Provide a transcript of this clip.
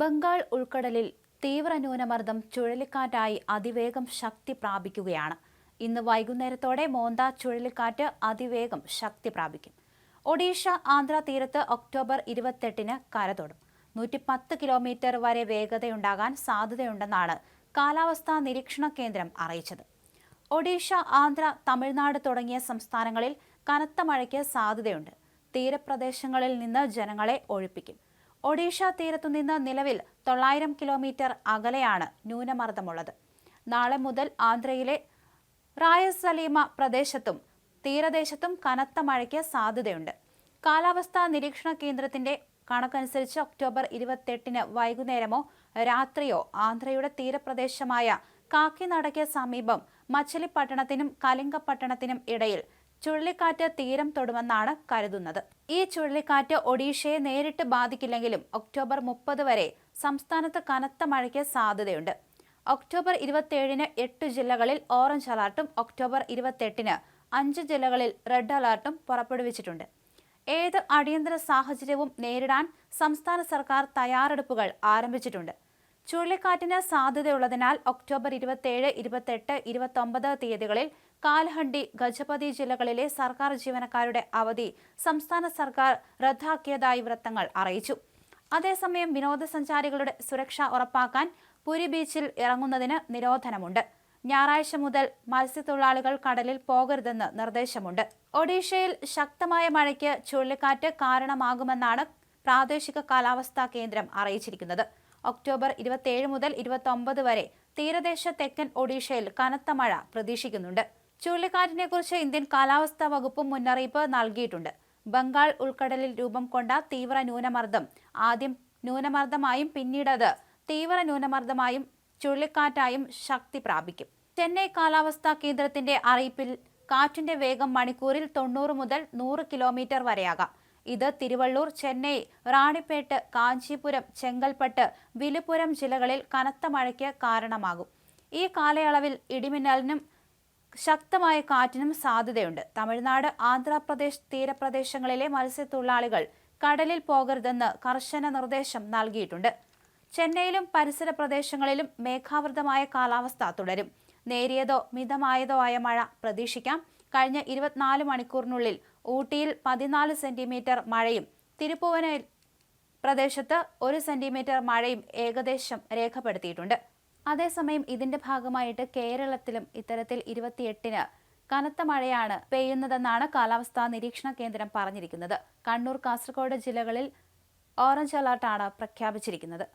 ബംഗാൾ ഉൾക്കടലിൽ തീവ്ര ന്യൂനമർദ്ദം ചുഴലിക്കാറ്റായി അതിവേഗം ശക്തി പ്രാപിക്കുകയാണ്. ഇന്ന് വൈകുന്നേരത്തോടെ മോന്ത ചുഴലിക്കാറ്റ് അതിവേഗം ശക്തി പ്രാപിക്കും. ഒഡീഷ ആന്ധ്ര തീരത്ത് ഒക്ടോബർ ഇരുപത്തെട്ടിന് കരതൊടും. നൂറ്റി പത്ത് കിലോമീറ്റർ വരെ വേഗതയുണ്ടാകാൻ സാധ്യതയുണ്ടെന്നാണ് കാലാവസ്ഥാ നിരീക്ഷണ കേന്ദ്രം അറിയിച്ചത്. ഒഡീഷ ആന്ധ്ര തമിഴ്നാട് തുടങ്ങിയ സംസ്ഥാനങ്ങളിൽ കനത്ത മഴയ്ക്ക് സാധ്യതയുണ്ട്. തീരപ്രദേശങ്ങളിൽ നിന്ന് ജനങ്ങളെ ഒഴിപ്പിക്കും. ഒഡീഷ തീരത്തുനിന്ന് നിലവിൽ തൊള്ളായിരം കിലോമീറ്റർ അകലെയാണ് ന്യൂനമർദ്ദമുള്ളത്. നാളെ മുതൽ ആന്ധ്രയിലെ റായസലീമ പ്രദേശത്തും തീരദേശത്തും കനത്ത മഴയ്ക്ക് സാധ്യതയുണ്ട്. കാലാവസ്ഥാ നിരീക്ഷണ കേന്ദ്രത്തിന്റെ കണക്കനുസരിച്ച് ഒക്ടോബർ ഇരുപത്തെട്ടിന് വൈകുന്നേരമോ രാത്രിയോ ആന്ധ്രയുടെ തീരപ്രദേശമായ കാക്കിനടയ്ക്ക് സമീപം മച്ചലിപ്പട്ടണത്തിനും കലിംഗപട്ടണത്തിനും ഇടയിൽ ചുഴലിക്കാറ്റ് തീരം തൊടുമെന്നാണ് കരുതുന്നത്. ഈ ചുഴലിക്കാറ്റ് ഒഡീഷയെ നേരിട്ട് ബാധിക്കില്ലെങ്കിലും ഒക്ടോബർ മുപ്പത് വരെ സംസ്ഥാനത്ത് കനത്ത മഴയ്ക്ക് സാധ്യതയുണ്ട്. ഒക്ടോബർ ഇരുപത്തിയേഴിന് എട്ട് ജില്ലകളിൽ ഓറഞ്ച് അലർട്ടും ഒക്ടോബർ ഇരുപത്തെട്ടിന് അഞ്ച് ജില്ലകളിൽ റെഡ് അലർട്ടും പുറപ്പെടുവിച്ചിട്ടുണ്ട്. ഏത് അടിയന്തര സാഹചര്യവും നേരിടാൻ സംസ്ഥാന സർക്കാർ തയ്യാറെടുപ്പുകൾ ആരംഭിച്ചിട്ടുണ്ട്. ചുഴലിക്കാറ്റിന് സാധ്യതയുള്ളതിനാൽ ഒക്ടോബർ ഇരുപത്തിയേഴ് ഇരുപത്തെട്ട് ഇരുപത്തൊമ്പത് തീയതികളിൽ കാൽഹണ്ടി ഗജപതി ജില്ലകളിലെ സർക്കാർ ജീവനക്കാരുടെ അവധി സംസ്ഥാന സർക്കാർ റദ്ദാക്കിയതായി വൃത്തങ്ങൾ അറിയിച്ചു. അതേസമയം വിനോദസഞ്ചാരികളുടെ സുരക്ഷ ഉറപ്പാക്കാൻ പുരി ബീച്ചിൽ ഇറങ്ങുന്നതിന് നിരോധനമുണ്ട്. ഞായറാഴ്ച മുതൽ മത്സ്യത്തൊഴിലാളികൾ കടലിൽ പോകരുതെന്ന് നിർദ്ദേശമുണ്ട്. ഒഡീഷയിൽ ശക്തമായ മഴയ്ക്ക് ചുഴലിക്കാറ്റ് കാരണമാകുമെന്നാണ് പ്രാദേശിക കാലാവസ്ഥാ കേന്ദ്രം അറിയിച്ചിരിക്കുന്നത്. ഒക്ടോബർ ഇരുപത്തിയേഴ് മുതൽ ഇരുപത്തി വരെ തീരദേശ തെക്കൻ ഒഡീഷയിൽ കനത്ത മഴ പ്രതീക്ഷിക്കുന്നുണ്ട്. ചുഴലിക്കാറ്റിനെ കുറിച്ച് ഇന്ത്യൻ കാലാവസ്ഥാ വകുപ്പ് മുന്നറിയിപ്പ് നൽകിയിട്ടുണ്ട്. ബംഗാൾ ഉൾക്കടലിൽ രൂപം കൊണ്ട തീവ്ര ന്യൂനമർദ്ദം ആദ്യം ന്യൂനമർദ്ദമായും പിന്നീട് അത് തീവ്ര ന്യൂനമർദ്ദമായും ചുഴലിക്കാറ്റായും ശക്തി പ്രാപിക്കും. ചെന്നൈ കാലാവസ്ഥാ കേന്ദ്രത്തിന്റെ അറിയിപ്പിൽ കാറ്റിന്റെ വേഗം മണിക്കൂറിൽ തൊണ്ണൂറ് മുതൽ നൂറ് കിലോമീറ്റർ വരെയാകാം. ഇത് തിരുവള്ളൂർ ചെന്നൈ റാണിപ്പേട്ട് കാഞ്ചീപുരം ചെങ്കൽപ്പട്ട് വിലുപുരം ജില്ലകളിൽ കനത്ത മഴയ്ക്ക് കാരണമാകും. ഈ കാലയളവിൽ ഇടിമിന്നലിനും ശക്തമായ കാറ്റിനും സാധ്യതയുണ്ട്. തമിഴ്നാട് ആന്ധ്രാപ്രദേശ് തീരപ്രദേശങ്ങളിലെ മത്സ്യത്തൊഴിലാളികൾ കടലിൽ പോകരുതെന്ന് കർശന നിർദ്ദേശം നൽകിയിട്ടുണ്ട്. ചെന്നൈയിലും പരിസര പ്രദേശങ്ങളിലും മേഘാവൃതമായ കാലാവസ്ഥ തുടരും. നേരിയതോ മിതമായതോ ആയ മഴ പ്രതീക്ഷിക്കാം. കഴിഞ്ഞ ഇരുപത്തിനാല് മണിക്കൂറിനുള്ളിൽ ഊട്ടിയിൽ പതിനാല് സെന്റിമീറ്റർ മഴയും തിരുപ്പുവനയിൽ പ്രദേശത്ത് ഒരു സെന്റിമീറ്റർ മഴയും ഏകദേശം രേഖപ്പെടുത്തിയിട്ടുണ്ട്. അതേസമയം ഇതിന്റെ ഭാഗമായിട്ട് കേരളത്തിലും ഇത്തരത്തിൽ ഇരുപത്തിയെട്ടിന് കനത്ത മഴയാണ് പെയ്യുന്നതെന്നാണ് കാലാവസ്ഥാ നിരീക്ഷണ കേന്ദ്രം പറഞ്ഞിരിക്കുന്നത്. കണ്ണൂർ കാസർഗോഡ് ജില്ലകളിൽ ഓറഞ്ച് അലർട്ടാണ് പ്രഖ്യാപിച്ചിരിക്കുന്നത്.